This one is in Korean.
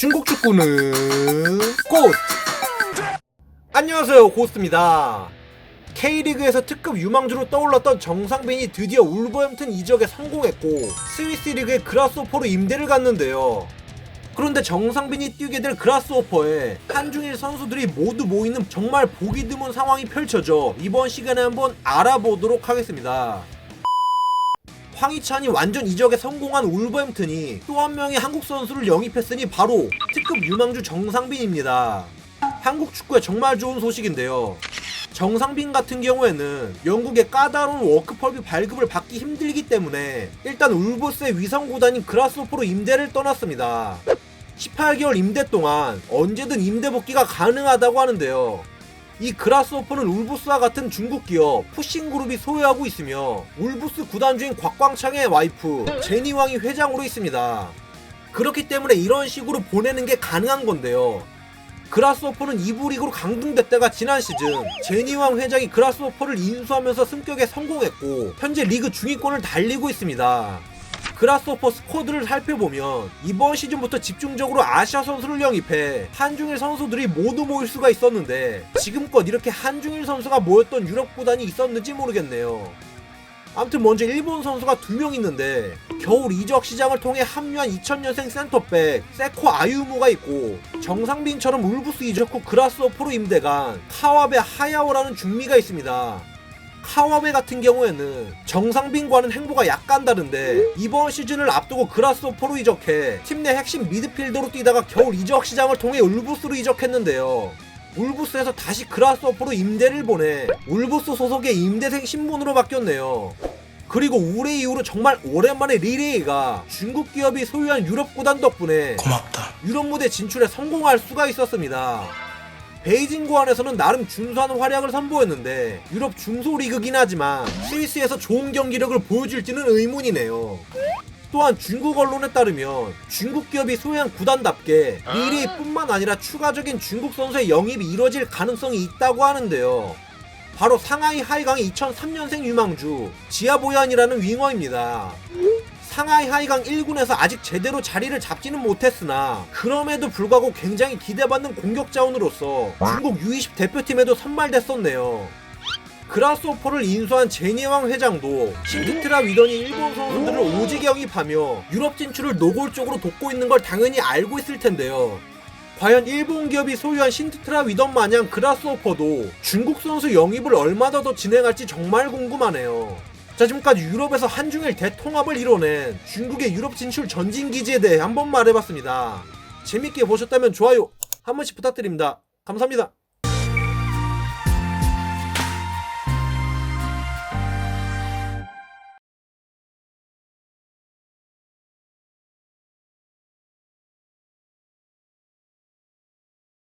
중국 축구는 꽃! 안녕하세요 고스트입니다. K리그에서 특급 유망주로 떠올랐던 정상빈이 드디어 울버햄튼 이적에 성공했고 스위스 리그의 그라스오퍼로 임대를 갔는데요. 그런데 정상빈이 뛰게 될 그라스오퍼에 한중일 선수들이 모두 모이는 정말 보기 드문 상황이 펼쳐져 이번 시간에 한번 알아보도록 하겠습니다 황희찬이 완전 이적에 성공한 울버햄튼이 또 한 명의 한국 선수를 영입했으니 바로 특급 유망주 정상빈입니다. 한국 축구에 정말 좋은 소식인데요. 정상빈 같은 경우에는 영국의 까다로운 워크펄비 발급을 받기 힘들기 때문에 일단 울버스의 위성 구단인 그라스오프로 임대를 떠났습니다. 18개월 임대 동안 언제든 임대 복귀가 가능하다고 하는데요. 이 그라스오퍼는 울부스와 같은 중국 기업 푸싱그룹이 소유하고 있으며 울부스 구단주인 곽광창의 와이프 제니왕이 회장으로 있습니다. 그렇기 때문에 이런 식으로 보내는 게 가능한 건데요. 그라스오퍼는 2부 리그로 강등됐다가 지난 시즌 제니왕 회장이 그라스오퍼를 인수하면서 승격에 성공했고 현재 리그 중위권을 달리고 있습니다. 그라스오퍼 스쿼드를 살펴보면 이번 시즌부터 집중적으로 아시아 선수를 영입해 한중일 선수들이 모두 모일 수가 있었는데 지금껏 이렇게 한중일 선수가 모였던 유럽 구단이 있었는지 모르겠네요. 아무튼 먼저 일본 선수가 두 명 있는데 겨울 이적 시장을 통해 합류한 2000년생 센터백 세코 아유무가 있고 정상빈처럼 울부스 이적 후 그라스오퍼로 임대간 카와베 하야오라는 중미가 있습니다. 카와베 같은 경우에는 정상빈과는 행보가 약간 다른데 이번 시즌을 앞두고 그라스오퍼로 이적해 팀 내 핵심 미드필더로 뛰다가 겨울 이적 시장을 통해 울부스로 이적했는데요. 울부스에서 다시 그라스오퍼로 임대를 보내 울부스 소속의 임대생 신분으로 바뀌었네요. 그리고 올해 이후로 정말 오랜만에 리레이가 중국 기업이 소유한 유럽 구단 덕분에 고맙다. 유럽 무대 진출에 성공할 수가 있었습니다. 베이징 고안에서는 나름 준수한 활약을 선보였는데 유럽 중소리그긴 하지만 스위스에서 좋은 경기력을 보여줄지는 의문이네요. 또한 중국 언론에 따르면 중국 기업이 소유한 구단답게 리레이뿐만 아니라 추가적인 중국 선수의 영입이 이뤄질 가능성이 있다고 하는데요. 바로 상하이 하이강의 2003년생 유망주 지아보얀이라는 윙어입니다. 상하이 하이강 1군에서 아직 제대로 자리를 잡지는 못했으나 그럼에도 불구하고 굉장히 기대받는 공격 자원으로서 중국 U20 대표팀에도 선발됐었네요. 그라스오퍼를 인수한 제니왕 회장도 신트트라 위던이 일본 선수들을 오직 영입하며 유럽 진출을 노골적으로 돕고 있는 걸 당연히 알고 있을 텐데요. 과연 일본 기업이 소유한 신트트라 위던 마냥 그라스오퍼도 중국 선수 영입을 얼마나 더 진행할지 정말 궁금하네요. 자 지금까지 유럽에서 한중일 대통합을 이뤄낸 중국의 유럽 진출 전진 기지에 대해 한번 말해봤습니다. 재밌게 보셨다면 좋아요 한 번씩 부탁드립니다. 감사합니다.